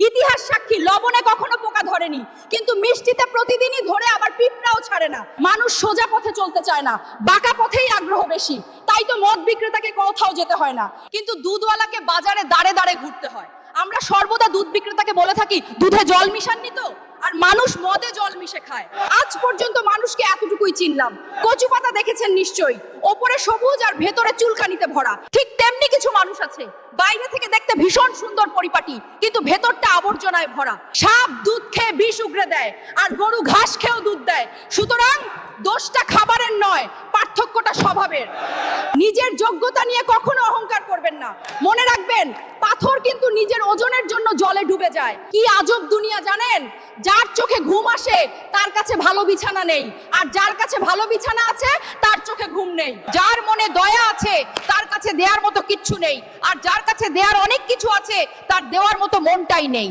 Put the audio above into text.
ইতিহাস সাক্ষী, লবণে কখনো পোকা ধরেনি। কিন্তু মিষ্টিতে প্রতিদিনই ধরে আবার পিঁপড়াও ছাড়ে না। মানুষ সোজা পথে চলতে চায় না, বাঁকা পথেই আগ্রহ বেশি। তাই তো মদ বিক্রেতাকে কোথাও যেতে হয় না। কিন্তু দুধওয়ালাকে বাজারে দাঁড়ে দাঁড়ে ঘুরতে হয়। আমরা সর্বদা দুধ বিক্রেতাকে বলে থাকি, দুধে জল মিশাননি তো? আর মানুষ মদে জল মিশে খায়। আজ পর্যন্ত মানুষকে এতটুকুই চিনলাম। কচু পাতা দেখেছেন নিশ্চয়ই? ওপরে সবুজ আর ভেতরে চুলকানিতে ভরা। ঠিক তেমনি কিছু মানুষ আছে। বাইরে দেখতে ভীষণ সুন্দর পরিপাটি, কিন্তু ভেতরটা আবর্জনায় ভরা। সাপ দুধ খেয়ে বিষ উগড়ে দেয়, আর গরু ঘাস খেয়েও দুধ দেয়। সুতরাং দোষটা খাবারের নয়, পার্থক্যটা স্বভাবের। নিজের যোগ্যতা নিয়ে কখনো অহংকার করবেন না। মনে রাখবেন, পাথর কিন্তু নিজের ওজনের জন্য জলে ডুবে যায়। কি আজব দুনিয়া জানেন? যার চোখে ঘুম আসে, তার কাছে ভালো বিছানা নেই। আর যার কাছে ভালো বিছানা আছে, তার চোখে ঘুম নেই। যার মনে দয়া আছে দেওয়ার মতো কিচ্ছু নেই। আর যার কাছে দেওয়ার অনেক কিছু আছে, তার দেওয়ার মতো মনটাই নেই।